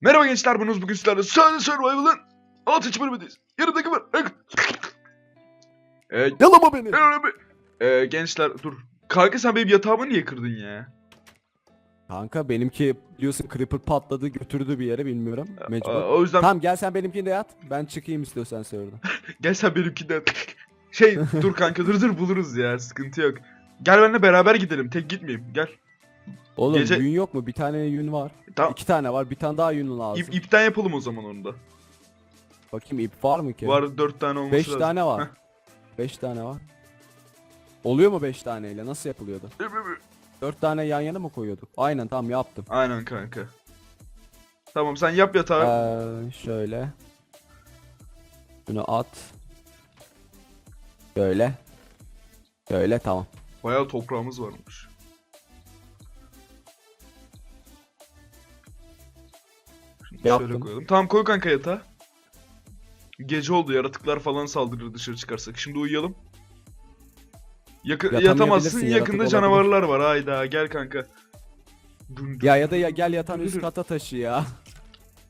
Merhaba gençler, bunuz bugün sizlerle Sun Survival'ın 6. bölümündeyiz. Yanımdaki var. Eee, Yalama beni. Eee, gençler dur. Kanka sen benim yatağımı niye kırdın ya? Kanka benimki biliyorsun creeper patladı götürdü bir yere bilmiyorum. Mecbur. Aa, o yüzden Tamam gel sen benimkinde yat. Ben çıkayım istiyorsan serverdan. gel sen benimkinden. şey dur kanka dur dur buluruz ya sıkıntı yok. Gel benimle beraber gidelim tek gitmeyeyim gel. Oğlum Gece- yün yok mu? Bir tane yün var. Tamam İki tane var. Bir tane daha yün lazım. ip, ipten yapalım o zaman onu da. Bakayım ip var mı ki? Var 4 tane olması Beş lazım. tane var. Heh. Beş tane var. Oluyor mu beş taneyle? Nasıl yapılıyordu? Dört tane yan yana mı koyuyorduk? Aynen tamam yaptım. Aynen kanka. Tamam sen yap yatağı. Ee, şöyle. Bunu at. Şöyle. Şöyle tamam. Bayağı toprağımız varmış. Şunu şöyle Yaptım. koyalım. Tamam koy kanka yatağa. Gece oldu yaratıklar falan saldırır dışarı çıkarsak. Şimdi uyuyalım. Yakı yatamazsın yaratık yakında olabilir. canavarlar var hayda gel kanka. Dun dun. Ya ya da ya gel yatan üst kata taşı ya.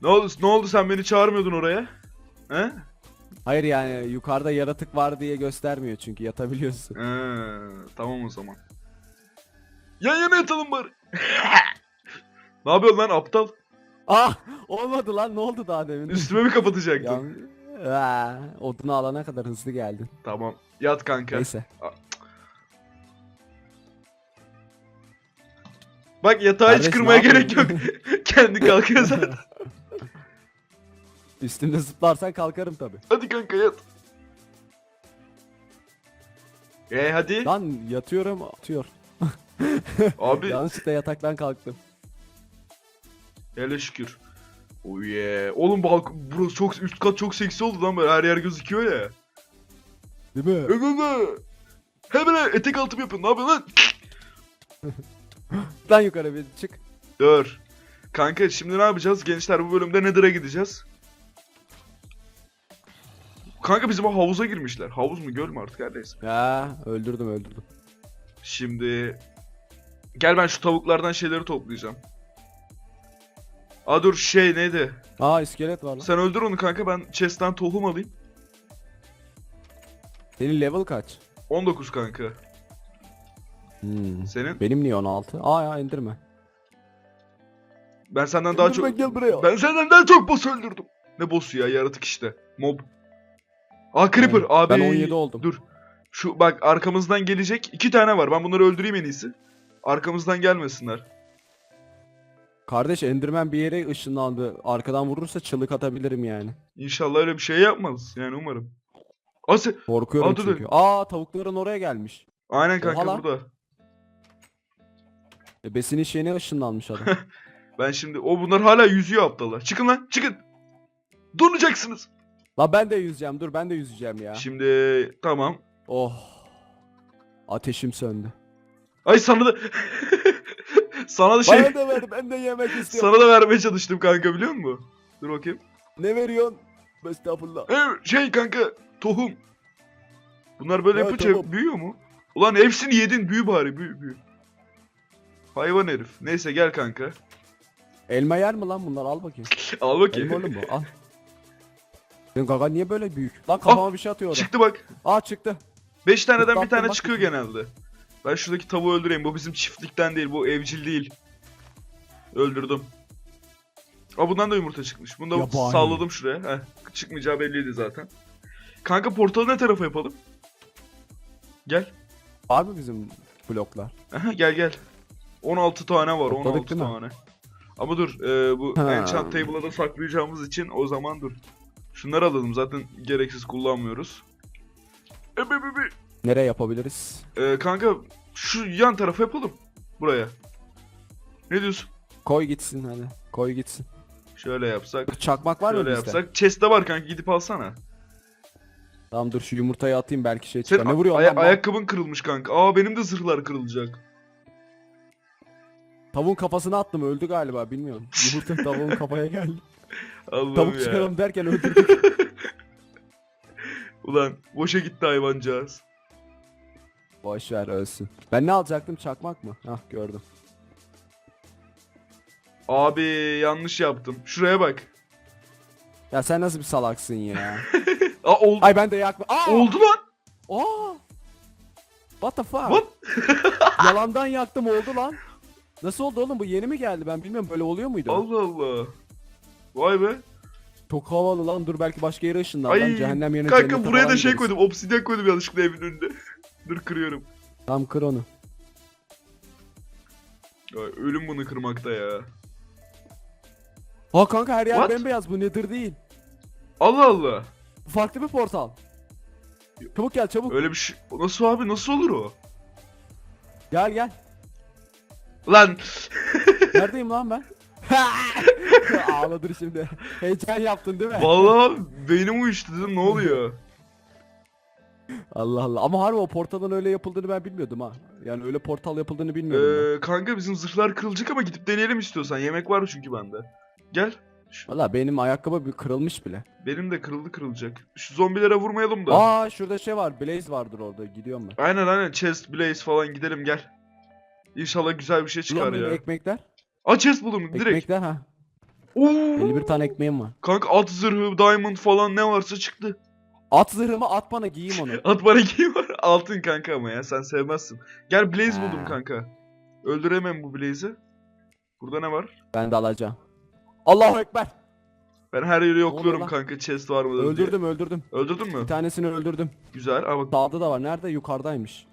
Ne oldu ne oldu sen beni çağırmıyordun oraya? He? Hayır yani yukarıda yaratık var diye göstermiyor çünkü yatabiliyorsun. He, tamam o zaman. Yan yana yatalım bari. ne yapıyorsun lan aptal? Ah olmadı lan ne oldu daha demin? Üstüme mi kapatacaktın? Yan... Aa, odunu alana kadar hızlı geldin. Tamam. Yat kanka. Neyse. Bak yatağı hiç Kardeş, kırmaya ne gerek yok. yapıyorsun? Kendi kalkıyor zaten. Üstümde zıplarsan kalkarım tabi. hadi kanka yat. E hadi. Lan yatıyorum atıyor. Abi Yanlışlıkla yataktan kalktım. Hele şükür. Oh yeah. Oğlum balk burası çok üst kat çok seksi oldu lan böyle her yer gözüküyor ya. Değil mi? Hemen Hemen etek altımı yapın. Ne yapıyorsun lan? Lan yukarı bir çık. Dur. Kanka şimdi ne yapacağız? Gençler bu bölümde Nether'a gideceğiz. Kanka bizim havuza girmişler. Havuz mu göl mü artık her neyse. Ya öldürdüm öldürdüm. Şimdi gel ben şu tavuklardan şeyleri toplayacağım. Aa dur şey neydi? Aa iskelet var lan. Sen öldür onu kanka ben chest'ten tohum alayım. Senin level kaç? 19 kanka. Hmm. Senin? Benim niye 16? Aa ya indirme. Ben senden daha çok gel buraya. Ben senden daha çok boss öldürdüm. Ne boss'u ya yaratık işte. Mob. Aa creeper Evet, abi. ben 17 oldum. Dur. Şu bak arkamızdan gelecek iki tane var. Ben bunları öldüreyim en iyisi. Arkamızdan gelmesinler. Kardeş Enderman bir yere ışınlandı. Arkadan vurursa çığlık atabilirim yani. İnşallah öyle bir şey yapmaz. Yani umarım. Sen- Korkuyorum Aa, dur, dur. çünkü. Aa tavukların oraya gelmiş. Aynen kanka Oha lan. burada. E, besin işine ışınlanmış adam. Ben şimdi o bunlar hala yüzüyor aptallar. Çıkın lan çıkın. Donacaksınız. La ben de yüzeceğim dur ben de yüzeceğim ya. Şimdi tamam. Oh. Ateşim söndü. Ay sana da sana da şey Bana da ver ben de yemek istiyorum. sana da vermeye çalıştım kanka biliyor musun? Dur bakayım. Ne veriyorsun? Estağfurullah. Ee, şey kanka tohum. Bunlar böyle Ha, yapınca tamam. büyüyor mu? Ulan hepsini yedin büyü bari büyü büyü. Hayvan herif. Neyse gel kanka. Elma yer mi lan bunlar al bakayım. Al bakayım. Elma oğlum bu al. Senin gagan niye böyle büyük? Lan kafama bir şey atıyor orada. Çıktı bak. Aa çıktı. 5 taneden bir Zıplattım tane bak çıkıyor genelde. Ben şuradaki tavuğu öldüreyim. Bu bizim çiftlikten değil. Bu evcil değil. Öldürdüm. Aa bundan da yumurta çıkmış. Bunu da Yabani. salladım şuraya. Heh, çıkmayacağı belliydi zaten. Kanka portalı ne tarafa yapalım? Gel. Var mı bizim bloklar? Aha, gel gel. 16 tane var. Topladık 16 değil mi? tane. Ama dur. e, bu Ha. enchant table'a da saklayacağımız için o zaman dur. Şunları alalım. Zaten gereksiz kullanmıyoruz. E, be, be, be. Nereye yapabiliriz? E, kanka şu yan tarafa yapalım. Buraya. Ne diyorsun? Koy gitsin hadi. Koy gitsin. Şöyle yapsak. Çakmak var mı şöyle bizde? yapsak. Chest'te var kanka gidip alsana. Tamam dur şu yumurtayı atayım belki şey çıkar. Ne a- vuruyor aya- lan? bu? ayakkabın kırılmış kanka. Aa benim de zırhlar kırılacak. Tavuğun kafasına attım öldü galiba bilmiyorum. Yumurta tavuğun kafaya geldi. Allah'ım Tavuk ya. çıkaralım derken öldürdük. Ulan boşa gitti hayvancağız. Boş ver ölsün. Ben ne alacaktım çakmak mı? Hah gördüm. Abi yanlış yaptım. Şuraya bak. Ya sen nasıl bir salaksın ya? Aa oldu. Ay ben de yakma. Aa! Oldu lan. Aa! What the fuck? What? Yalandan yaktım oldu lan. Nasıl oldu oğlum bu yeni mi geldi ben bilmiyorum böyle oluyor muydu? Allah Allah. Vay be. Çok havalı lan dur belki başka yere ışınlan lan Ay. cehennem yerine Kanka buraya da şey koydum. Obsidyen koydum yanlışlıkla evin önünde. Dur kırıyorum. Tamam kır onu. Ay, ölüm bunu kırmakta ya. Ha kanka her yer What? bembeyaz bu nedir değil. Allah Allah. Bu farklı bir portal. Çabuk gel çabuk. Öyle bir şey. Nasıl abi nasıl olur o? Gel gel. Lan. Neredeyim lan ben? Ağladır şimdi. Heyecan yaptın değil mi? Vallahi beynim uyuştu dedim ne oluyor? Allah Allah. Ama harbi o portalın öyle yapıldığını ben bilmiyordum ha. Yani öyle portal yapıldığını bilmiyordum Ee, kanka bizim zırhlar kırılacak ama gidip deneyelim istiyorsan. Yemek var çünkü bende. Gel. Şu-. Valla benim ayakkabı bir kırılmış bile. benim de kırıldı kırılacak. Şu zombilere vurmayalım da. Aa şurada şey var. Blaze vardır orada. Gidiyorum ben. Aynen aynen chest blaze falan gidelim gel. İnşallah güzel bir şey çıkar Ulan benim ya. ekmekler. Aa chest buldum direkt. Ekmekler ha. Oo. 51 tane ekmeğim var. Kanka at zırhı, diamond falan ne varsa çıktı. At zırhımı at bana giyeyim onu. At bana giy var. Altın kanka ama ya sen sevmezsin. Gel blaze buldum kanka. Öldüremem bu blaze'i. Burada ne var? Ben de alacağım. Allahu Ekber. Ben her yeri yokluyorum lan? kanka chest var mı diye. Öldürdüm öldürdüm. Öldürdün mü? Bir tanesini öldürdüm. Güzel. Bak Dağda da var. Nerede? Yukarıdaymış.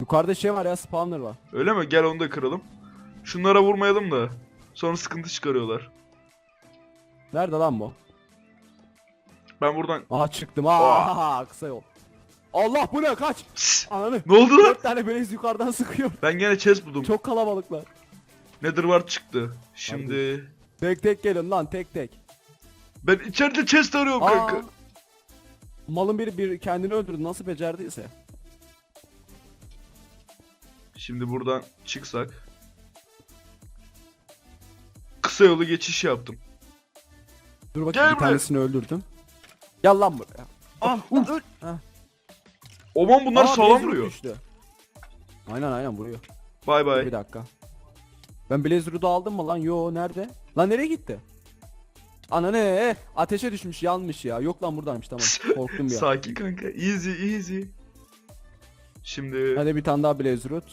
Yukarıda şey var ya spawner var. öyle mi? Gel onu da kıralım. Şunlara vurmayalım da. Sonra sıkıntı çıkarıyorlar. Nerede lan bu? Ben buradan... Aha çıktım. Aa kısa yol. Allah bu ne kaç. Ananı. Ne oldu lan? Tane belez yukarıdan sıkıyor. Ben gene chest buldum. Çok kalabalıklar. Nether var çıktı. Şimdi... Tek tek gelin lan tek tek. Ben içeride chest arıyorum Aa. kanka. Malın biri bir kendini öldürdü nasıl becerdiyse. Şimdi buradan çıksak. Kısa yolu geçiş yaptım. Dur bakayım Gel bir buraya. tanesini öldürdüm. Gel lan buraya. Ah, Lan öl. Oman bunlar Aa, sağlam vuruyor. düştü. Aynen aynen vuruyor. Bay Dur bay. Bir dakika. Ben Blaze Root'u aldım mı lan? Yo nerede? Lan nereye gitti? Ana ne? Ateşe düşmüş yanmış ya. Yok lan buradaymış tamam. Korktum an. Sakin kanka. Easy easy. Şimdi Hadi bir tane daha Blaze Root.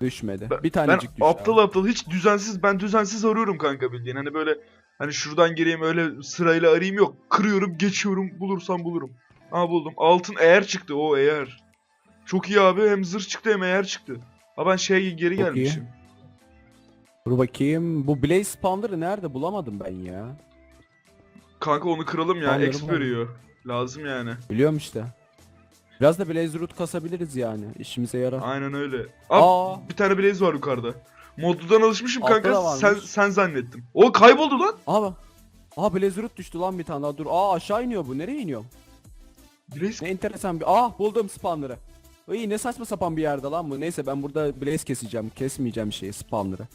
Düşmedi. ben, bir ben tanecik düştü. aptal aptal hiç düzensiz ben düzensiz arıyorum kanka bildiğin. Hani böyle hani şuradan gireyim öyle sırayla arayayım yok. Kırıyorum, geçiyorum, bulursam bulurum. Aa buldum. Altın eğer çıktı. O eğer. Çok iyi abi. Hem zırh çıktı hem eğer çıktı. Ha ben şeye geri Çok iyi. gelmişim. Dur bakayım. Bu Blaze Spawner'ı nerede bulamadım ben ya. Kanka onu kıralım ya. Exp anladım. veriyor. Lazım yani. Biliyorum işte. Biraz da Blaze Root kasabiliriz yani. İşimize yarar. Aynen öyle. Aa, Aa, bir tane blaze var yukarıda. Modludan alışmışım Altta da kanka. varmış. Sen sen zannettim. O kayboldu lan. Aa, Aa Blaze Root düştü lan bir tane daha. Dur. Aa aşağı iniyor bu. Nereye iniyor? Blaze Ne enteresan bir. Aa buldum spawner'ı. İyi ne saçma sapan bir yerde lan bu. Neyse ben burada Blaze keseceğim. Kesmeyeceğim şeyi spawner'ı.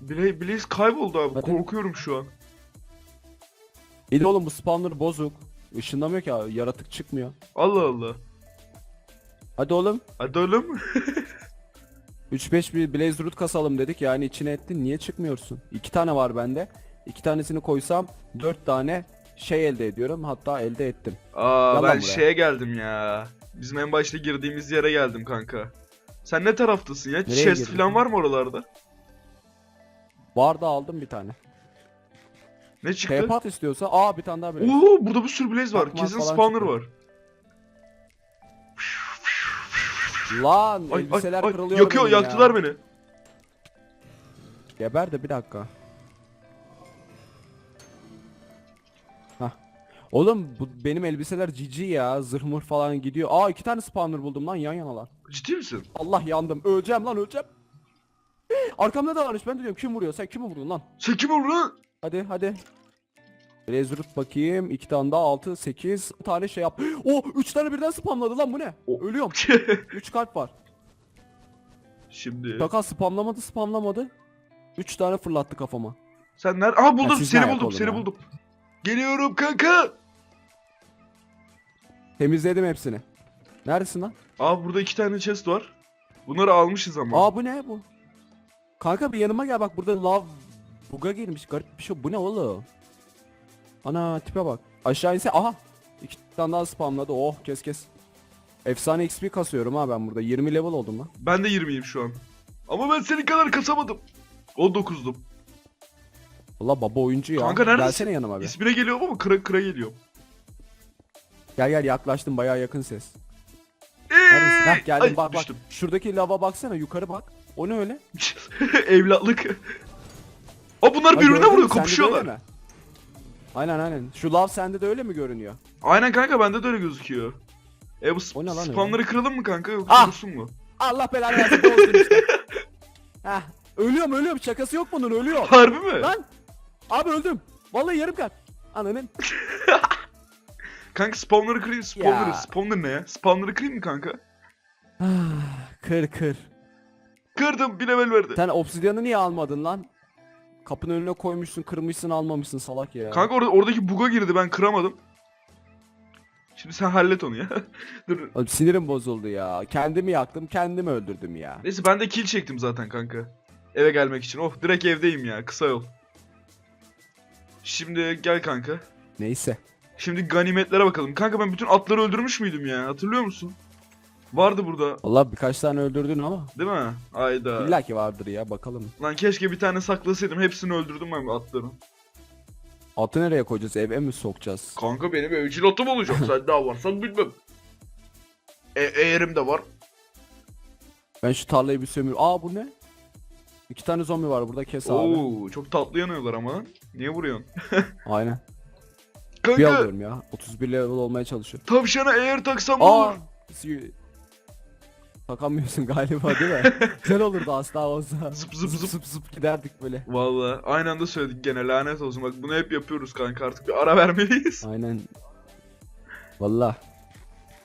Blaze, Blaze kayboldu abi. Hadi. Korkuyorum şu an. İyi de oğlum bu spawner bozuk. Işınlamıyor ki abi, yaratık çıkmıyor. Allah Allah. Hadi oğlum. Hadi oğlum. 3-5 bir Blaze Root kasalım dedik yani içine ettin niye çıkmıyorsun? 2 tane var bende. 2 tanesini koysam 4 tane şey elde ediyorum hatta elde ettim. Aa Gel lan ben buraya. şeye geldim ya. Bizim en başta girdiğimiz yere geldim kanka. Sen ne taraftasın ya? Nereye Chest girdin? falan var mı oralarda? Var da aldım bir tane. Ne çıktı? Tepat istiyorsa aa bir tane daha Blaze. Oo burada bir sürü blaze var. Kesin falan spawner çıktı. var. Lan Ay, elbiseler ay, ay. kırılıyor Yakıyor, benim ya. yaktılar beni. Geber de bir dakika. Hah. Oğlum bu benim elbiseler cici ya. Zırh mır falan gidiyor. Aa iki tane spawner buldum lan yan yanalar. Ciddi misin? Allah yandım. Öleceğim lan öleceğim. Arkamda da varmış ben de diyorum kim vuruyor sen kimi vurdun lan? Sen kim oldun lan? Hadi hadi. Root bakayım. iki tane daha 6 8 tane şey yap. O 3 tane birden spamladı lan bu ne? O- Ölüyorum. 3 kalp var. Şimdi. Şaka spamlamadı spamlamadı. 3 tane fırlattı kafama. Sen nerede? Aha buldum. Siz seni ne ayak buldum. Seni ya? buldum. Geliyorum kanka. Temizledim hepsini. Neredesin lan? Aa burada iki tane chest var. Bunları almışız ama. Aa bu ne bu? Kanka bir yanıma gel bak burada lav buga girmiş garip bir şey. Bu ne oğlum? Ana tipe bak. Aşağı inse aha. İki tane daha spamladı. Oh kes kes. Efsane XP kasıyorum ha ben burada. 20 level oldum lan. Ben de 20'yim şu an. Ama ben senin kadar kasamadım. 19'dum. Valla baba oyuncu ya. Kanka neredesin? Gelsene yanıma bir. İsmine geliyorum ama kıra kıra geliyorum. Gel gel yaklaştım bayağı yakın ses. Neredesin? Heh geldim Ay, bak bak. düştüm. Şuradaki lava baksana yukarı bak. O ne öyle? Evlatlık. Aa bunlar birbirine vuruyor, kapışıyorlar. Aynen aynen. Şu lav sende de öyle mi görünüyor? Aynen kanka bende de öyle gözüküyor. E bu O ne lan öyle? spamları kıralım mı kanka yoksa Ah! dursun mu? Allah belanı versin bozdun işte. Heh. Ölüyorum ölüyorum şakası yok bunun ölüyor. Harbi mi? Lan! Abi öldüm. Vallahi yarım kalp. Ananın. Kanka spawnları kırayım spawnları. Ya. Spawner ne ya? Spawnları kırayım mı kanka? Ah, kır kır. Kırdım bir level verdi. Sen obsidyanı niye almadın lan? Kapının önüne koymuşsun kırmışsın almamışsın salak ya. Kanka orada oradaki buga girdi ben kıramadım. Şimdi sen hallet onu ya. Dur. Oğlum sinirim bozuldu ya. Kendimi yaktım kendimi öldürdüm ya. Neyse ben de kill çektim zaten kanka. Eve gelmek için. Oh direkt evdeyim ya kısa yol. Şimdi gel kanka. Neyse. Şimdi ganimetlere bakalım. Kanka ben bütün atları öldürmüş müydüm ya? Hatırlıyor musun? Vardı burada. Valla birkaç tane öldürdün ama. Değil mi? Ayda. İlla ki vardır ya bakalım. Lan keşke bir tane saklasaydım. Hepsini öldürdüm ben atların. Atı nereye koyacağız? Eve mi sokacağız? Kanka benim evcil atım olacak. Sen daha varsan bilmem. E eğerim de var. Ben şu tarlayı bir sömür. Aa bu ne? İki tane zombi var burada kes abi. Oo, çok tatlı yanıyorlar ama lan. Niye vuruyorsun? Aynen. Bir Kanka alıyorum ya. 31 level olmaya çalışıyorum. tavşana eğer taksam Aa! olur? Takamıyorsun galiba değil mi? Güzel olurdu aslında olsa. Zıp zıp zıp. zıp zıp giderdik böyle. Valla aynı anda söyledik gene lanet olsun. Bak bunu hep yapıyoruz kanka artık bir ara vermeliyiz. Aynen. Valla.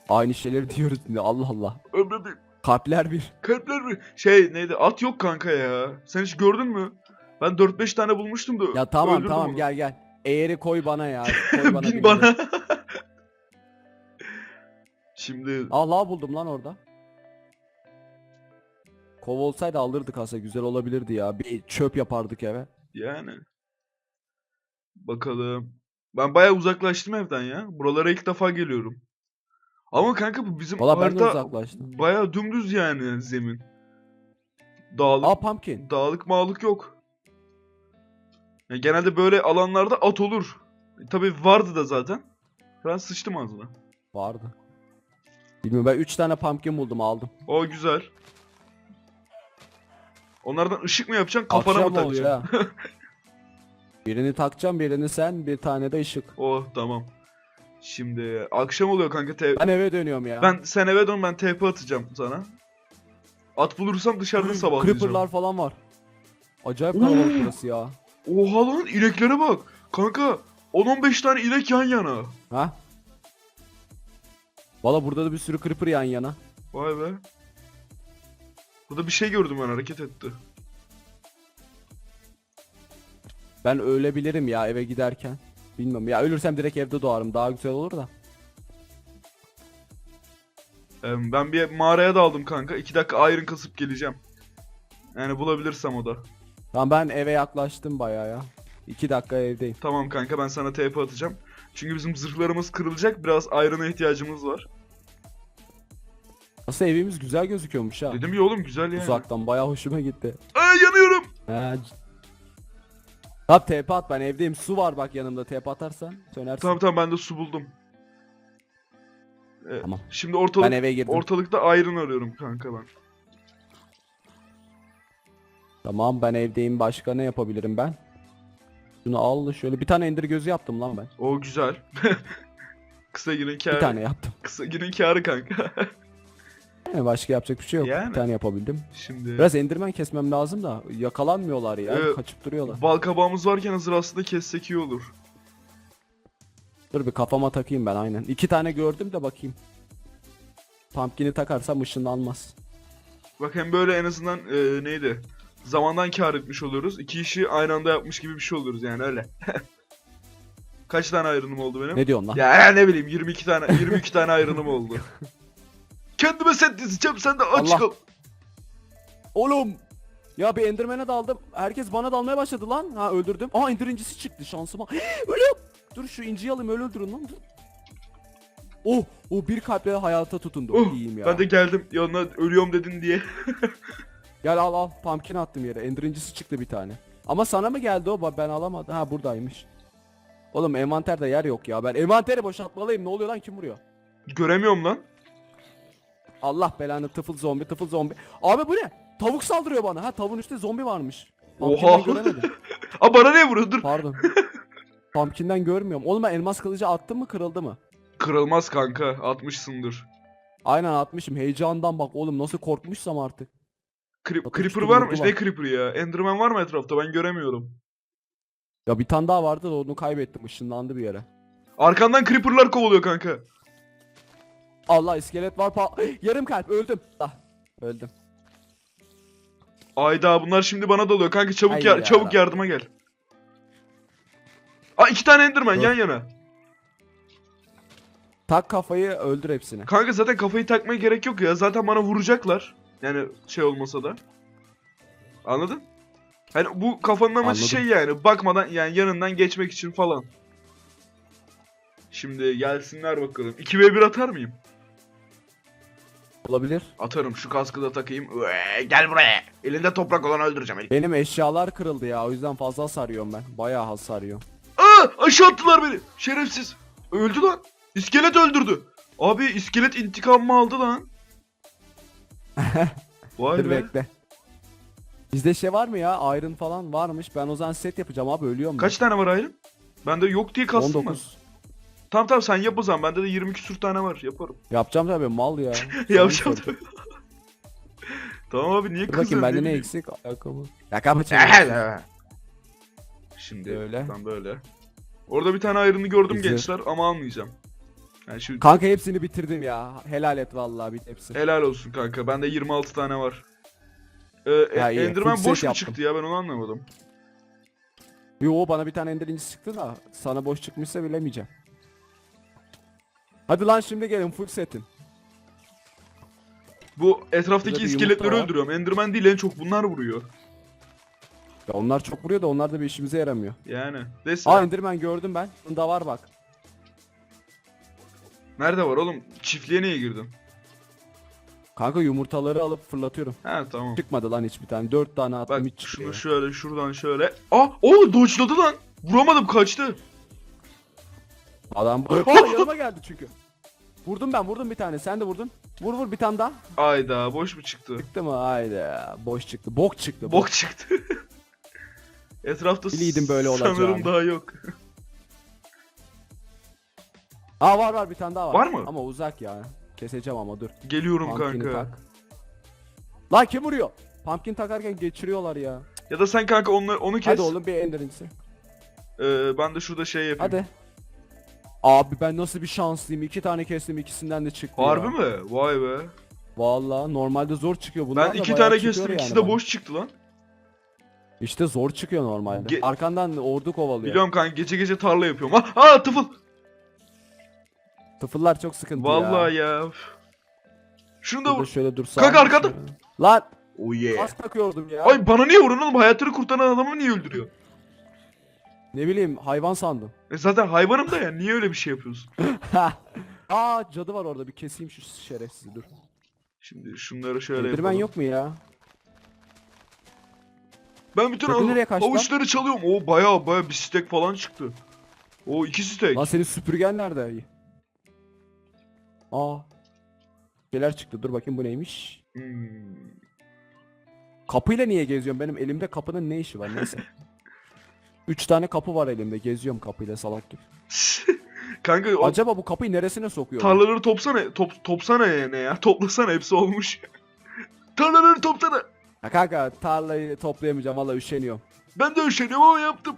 Aynı şeyleri diyoruz şimdi Allah Allah. Ömrü bir Kalpler bir. kalpler mi? Şey neydi at yok kanka ya. Sen hiç gördün mü? Ben 4-5 tane bulmuştum da Ya tamam öldürdüm tamam onu. gel gel. Eğeri koy bana ya. Koy bana. Bin bana. Şimdi Allah buldum lan orada. Kov olsaydı alırdık aslında güzel olabilirdi ya. Bir çöp yapardık eve. yani. Bakalım. Ben bayağı uzaklaştım evden ya. Buralara ilk defa geliyorum. Ama kanka bu bizim Valla ben de harita uzaklaştım. bayağı dümdüz yani zemin. Dağlık Aa pumpkin. dağlık mağlık yok. Ya genelde böyle alanlarda at olur. E, tabii vardı da zaten. Ben sıçtım ağzına. Vardı. Bilmiyorum ben 3 tane pumpkin buldum aldım. O güzel. Onlardan ışık mı yapacaksın kafana Akşam mı oluyor takacaksın? ha. birini takacağım birini sen bir tane de ışık. Oh tamam. Şimdi akşam oluyor kanka. Te- Ben eve dönüyorum ya. ben sen eve dön ben TP atacağım sana. At bulursam dışarıda sabahlayacağım. Creeper'lar falan var. Acayip kalabalık burası ya. Oha lan ineklere bak. Kanka 10-15 tane inek yan yana. Ha? Valla burada da bir sürü creeper yan yana. Vay be. Burada bir şey gördüm ben hareket etti. Ben ölebilirim ya eve giderken. Bilmiyorum ya ölürsem direkt evde doğarım daha güzel olur da. Ee, ben bir mağaraya daldım kanka. 2 dakika iron kasıp geleceğim. Yani bulabilirsem o da. Tamam ben eve yaklaştım bayağı ya. 2 dakika evdeyim. Tamam kanka ben sana TP atacağım. Çünkü bizim zırhlarımız kırılacak. Biraz iron'a ihtiyacımız var. Aslında evimiz güzel gözüküyormuş ha. Dedim ya oğlum güzel yani. Uzaktan bayağı hoşuma gitti. Ay yanıyorum. C- Tamam TP at ben evdeyim. Su var bak yanımda TP atarsan sönersin. Tamam tamam ben de su buldum. Ee, Tamam. Şimdi ortalık Ben eve girdim. ortalıkta iron arıyorum kanka ben. Tamam ben evdeyim. Başka ne yapabilirim ben? Şunu al şöyle bir tane ender gözü yaptım lan ben. O güzel. kısa günün kârı. Bir tane yaptım. Kısa günün kârı kanka. Yani başka yapacak bir şey yok. Yani. Bir tane yapabildim. Şimdi Biraz enderman kesmem lazım da yakalanmıyorlar ya. Ee, Kaçıp duruyorlar. bal kabağımız varken hazır aslında kessek iyi olur. Dur bir kafama takayım ben aynen. İki tane gördüm de bakayım. Pumpkin'i takarsam ışınlanmaz. Bak hem böyle en azından e, neydi? Zamandan kâr etmiş oluyoruz. İki işi aynı anda yapmış gibi bir şey oluyoruz yani öyle. Kaç tane ayrınım oldu benim? Ne diyorsun lan? Ya ne bileyim 22 tane 22 tane ayrınım oldu. Kendime set dizeceğim sen de aç Allah. kal. Oğlum! Ya bir Enderman'e daldım. Herkes bana dalmaya başladı lan. Ha öldürdüm. Aa Ender incisi çıktı şansıma. Ölüyorum. Dur şu inciyi alayım öyle öldürün lan. Dur. Oh, o bir kalple hayata tutundu. Oh, İyiyim ya. ben de geldim yanına ölüyorum dedin diye. Gel al al. Pumpkin attım yere. Ender incisi çıktı bir tane. Ama sana mı geldi o? Ben alamadım. Ha buradaymış. Oğlum envanterde yer yok ya. Ben envanteri boşaltmalıyım. Ne oluyor lan? Kim vuruyor? Göremiyorum lan. Allah belanı tıfıl zombi tıfıl zombi. Abi bu ne? Tavuk saldırıyor bana. Ha tavuğun üstünde zombi varmış. Oha. Aa bana ne vuruyor dur. Pardon. Pumpkin'den görmüyorum. Oğlum ben elmas kılıcı attım mı kırıldı mı? Kırılmaz kanka atmışsındır. Aynen atmışım. Heyecandan bak oğlum nasıl korkmuşsam artık. Bakın creeper varmış vurdu ne creeper ya? Enderman var mı etrafta ben göremiyorum. Ya bir tane daha vardı da onu kaybettim. Işınlandı bir yere. Arkandan creeperlar kovalıyor kanka. Allah iskelet var. Pa- Yarım kalp öldüm. Ah, öldüm. Ayda bunlar şimdi bana dalıyor kanka çabuk Ay ya- ya. çabuk yardıma gel. Aa iki tane enderman Dur. yan yana. Tak kafayı öldür hepsini. Kanka zaten kafayı takmaya gerek yok ya. Zaten bana vuracaklar. Yani şey olmasa da. Anladın? Hani bu kafanın amacı Anladım. şey yani bakmadan yani yanından geçmek için falan. Şimdi gelsinler bakalım. 2v1 atar mıyım? Olabilir. Atarım şu kaskı da takayım. Uee, gel buraya. Elinde toprak olan öldüreceğim. Elif. Benim eşyalar kırıldı ya. O yüzden fazla sarıyorum ben. Bayağı hasarıyorum. Aa aşağı attılar beni. Şerefsiz. Öldü lan. İskelet öldürdü. Abi iskelet intikamımı aldı lan. Vay Dur be. bekle. Bizde şey var mı ya? Iron falan varmış. Ben o zaman set yapacağım abi ölüyorum. ben. Kaç tane var ayrım? Bende yok diye kastım ben. 19. Tamam tamam sen yap o zaman. Bende de 20 küsür tane var. Yaparım. Yapacağım tabii mal ya. Yapacağım tabii. tamam abi niye Dur bakayım kızıyorsun? bende ne eksik? Ayakkabı. Ayakkabı çevirdim. Şimdi Böyle. ben böyle. Orada bir tane ayrını gördüm Güzel. gençler ama almayacağım. Yani şu Kanka hepsini bitirdim ya. Helal et vallahi bit hepsi. helal olsun kanka. Bende 26 tane var. Ee, Ya iyi, Enderman full boş mu yaptım. çıktı ya ben onu anlamadım. Yo bana bir tane ender incisi çıktı da sana boş çıkmışsa bilemeyeceğim. Hadi lan şimdi gelin full setin. Bu etraftaki Burada bir iskeletleri yumurta var. öldürüyorum. Enderman değil en çok bunlar vuruyor. Ya onlar çok vuruyor da onlar da bir işimize yaramıyor. Yani. Neyse. Aa enderman gördüm ben. Bunda var bak. Nerede var oğlum? Çiftliğe niye girdin? Kanka yumurtaları alıp fırlatıyorum. Ha tamam. Çıkmadı lan hiçbir tane. Dört tane attım Bak hiç şunu çıkmıyor. şöyle şuradan şöyle. Aa o dodge'ladı lan. Vuramadım kaçtı. Adam Aa, yanıma geldi çünkü. Vurdum ben vurdum bir tane sen de vurdun. Vur vur bir tane daha. Ayda boş mu çıktı? Çıktı mı? Haydi. Boş çıktı. Bok çıktı. Bok çıktı. Etrafta Biliydim böyle sanırım olacağını. daha yok. Aa var var bir tane daha var. Var mı? Ama uzak ya. Keseceğim ama dur. Geliyorum Pumpkin'i kanka. tak. Lan kim vuruyor? Pumpkin takarken geçiriyorlar ya. Ya da sen kanka onu, onu kes. Hadi oğlum bir ender incisi. Ee, ben de şurada şey yapayım. Hadi. Abi ben nasıl bir şanslıyım. İki tane kestim ikisinden de çıktı Harbi ya. mi? Vay be. Vallahi normalde zor çıkıyor bunlar ben da iki bayağı tane çıkıyor kestim yani ikisi de bana. boş çıktı lan. İşte zor çıkıyor normalde. Ge- Arkandan ordu kovalıyor. Biliyorum kanka gece gece tarla yapıyorum. Ha, ha tıfıl. Tıfıllar çok sıkıntı ya. Vallahi ya. üf. Şunu da vur. şöyle dursa. Kanka arkada. Lan Oh yeah. az takıyordum ya. Ay bana niye vuruyorsun oğlum? Hayatını kurtaran adamı niye öldürüyor? Ne bileyim hayvan sandım. E zaten hayvanım da ya. Niye öyle bir şey yapıyorsun? Aa cadı var orada bir keseyim şu şerefsizi dur. Şimdi şunları şöyle Enderman yapalım. yok mu ya? Ben bütün Cadı av- nereye kaçtı lan? avuçları çalıyorum. O baya baya bir stek falan çıktı. O iki stek. Lan senin süpürgen nerede? Aa. Şeyler çıktı dur bakayım bu neymiş? Hmm. Kapıyla niye geziyorum? Benim elimde kapının ne işi var neyse. Üç tane kapı var elimde geziyorum kapıyla salak gibi. Kanka o Acaba bu kapıyı neresine sokuyor? tarlaları topsana. Top, topsana yani ya. Toplasana hepsi olmuş. tarlaları topsana. Ya kanka tarlayı toplayamayacağım valla üşeniyorum. Ben de üşeniyorum ama yaptım.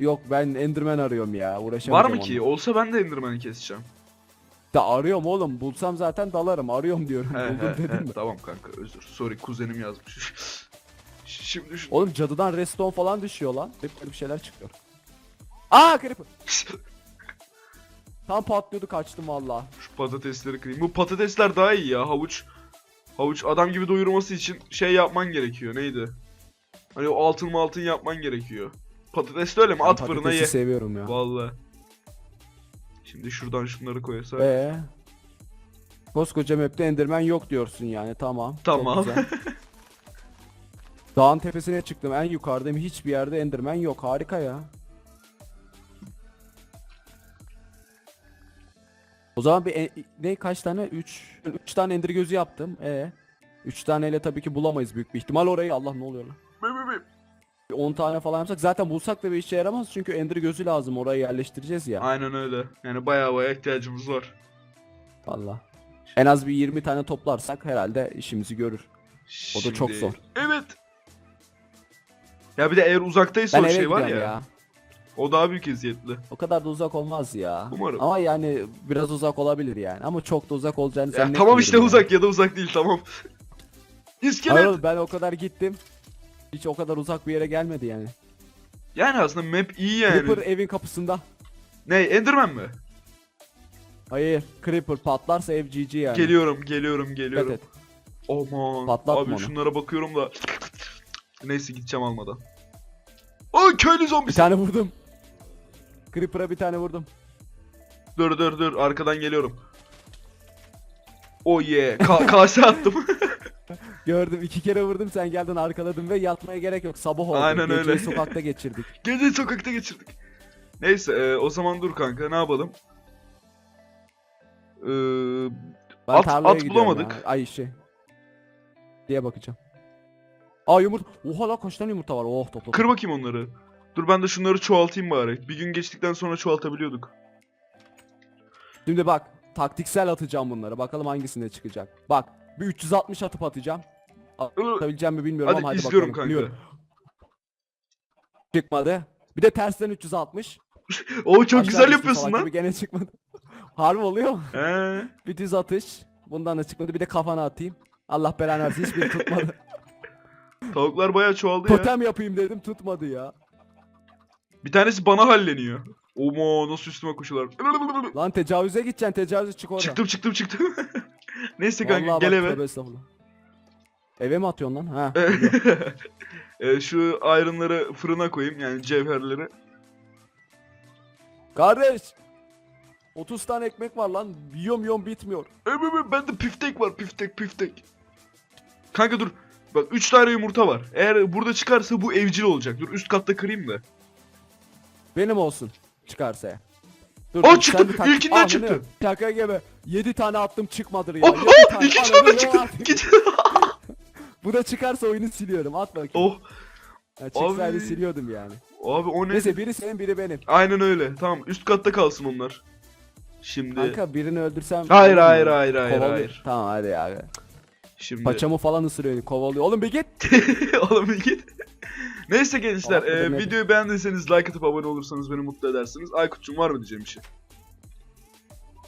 Yok ben Enderman arıyorum ya Var uğraşamayacağım mı ki? onunla. Olsa ben de Enderman'i keseceğim. Da arıyorum oğlum bulsam zaten dalarım arıyorum diyorum. He, Buldum he, dedim he. mi? tamam kanka özür. Sorry kuzenim yazmış. Şimdi şu... Oğlum cadıdan redstone falan düşüyor lan. Hep böyle bir şeyler çıkıyor. Aa creeper. Tam patlıyordu kaçtım valla. şu patatesleri kırayım. Bu patatesler daha iyi ya. Havuç Havuç adam gibi doyurması için şey yapman gerekiyor. Neydi? Hani o altın mı altın yapman gerekiyor. Patates de öyle mi? Ben At fırına ye. seviyorum ya. Vallahi. Şimdi şuradan şunları koyarsak. Ee, koskoca map'te Enderman yok diyorsun yani tamam. Tamam. Dağın tepesine çıktım en yukarıdayım hiçbir yerde Enderman yok harika ya. O zaman bir e- ne kaç tane 3 3 tane Ender gözü yaptım. E 3 taneyle tabii ki bulamayız büyük bir ihtimal orayı. Allah ne oluyor lan? Bir 10 tane falan yapsak zaten bulsak da bir işe yaramaz çünkü Ender gözü lazım orayı yerleştireceğiz ya. Aynen öyle. Yani baya baya ihtiyacımız var. Valla. En az bir 20 tane toplarsak herhalde işimizi görür. O da çok Şimdi- zor. Evet. Ya bir de eğer uzaktaysa Ben o şey var ya, ya. O daha büyük eziyetli. O kadar da uzak olmaz ya. Umarım. Ama yani biraz uzak olabilir yani. Ama çok da uzak olacağını Ya tamam işte yani. uzak ya da uzak değil tamam. Hayır İskelet. oğlum, ben o kadar gittim. Hiç o kadar uzak bir yere gelmedi yani. Yani aslında map iyi yani. Creeper evin kapısında. Ne Enderman mi? Hayır. Creeper patlarsa ev GG yani. Geliyorum geliyorum geliyorum. et. Aman. Patlatma Abi onu. şunlara bakıyorum da. Neyse gideceğim almadan. Ay köylü Bir zombisi. tane vurdum. Creeper'a bir tane vurdum. Dur dur dur arkadan geliyorum. Oh yeah. Ka kase attım. Gördüm iki kere vurdum sen geldin arkaladın ve yatmaya gerek yok sabah oldu. Aynen Geceyi öyle. sokakta geçirdik. Gece sokakta geçirdik. Neyse e, o zaman dur kanka ne yapalım? Ee, Ben At- tarlaya at gidiyorum bulamadık. Ya. Ay şey. Diye bakacağım. Aa yumurta. Oha la kaç tane yumurta var? Oh topla. kır bakayım onları. Dur ben de şunları çoğaltayım bari. Bir gün geçtikten sonra çoğaltabiliyorduk. Şimdi bak taktiksel atacağım bunları. Bakalım hangisinde çıkacak. Bak bir 360 atıp atacağım. Atabileceğim mi bilmiyorum Hadi, ama hadi izliyorum bakalım. kanka. Biliyorum. Çıkmadı. Bir de tersten 360. Oo çok Aşağı güzel yapıyorsun lan. Gene çıkmadı. Harbi oluyor mu? He. Bir düz atış. Bundan da çıkmadı. Bir de kafana atayım. Allah belanı versin hiçbiri tutmadı. Tavuklar bayağı çoğaldı ya. Totem yapayım dedim tutmadı ya. Bir tanesi bana halleniyor. Omo nasıl üstüme koşuyorlar. Lan tecavüze gideceksin tecavüze çık oradan. çıktım çıktım çıktım. Neyse kanka Vallahi gel bak, eve. tövbe estağfurullah. Eve mi atıyorsun lan? Ha. E, şu iron'ları fırına koyayım yani cevherleri. Kardeş. 30 tane ekmek var lan. Yiyorum yiyorum bitmiyor. E, be, be, Bende piftek var piftek piftek. Kanka dur. Bak 3 tane yumurta var. Eğer burada çıkarsa bu evcil olacak. Dur üst katta kırayım da. Benim olsun. Çıkarsa ya. Dur, Aa, dur, çıktı. sen bir tak- İlkinden Aa, çıktı. ne? Şaka gibi. 7 tane attım çıkmadı ya. Oh, Yedi oh, tane. iki Ananı tane ne çıktı. var? Git. Bu da çıkarsa oyunu siliyorum. At bakayım. oh. Ya çıksaydı abi. siliyordum yani. Abi o ne? Neyse biri senin biri benim. Aynen öyle. Tamam üst katta kalsın onlar. Şimdi. Kanka birini öldürsem... Hayır hayır hayır hayır Kovalıyor. hayır. Tamam hadi abi. Şimdi. Paçamı falan ısırıyor kovalıyor. Oğlum bir git. Oğlum bir git. Neyse gençler, e, videoyu beğendiyseniz like atıp abone olursanız beni mutlu edersiniz. Aykut'cum var mı diyeceğim bir şey?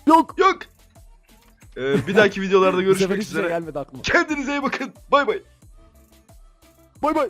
Yok. Yok. E, bir dahaki videolarda görüşmek şey üzere. gelmedi aklıma. Kendinize iyi bakın. Bay bay. Bay bay.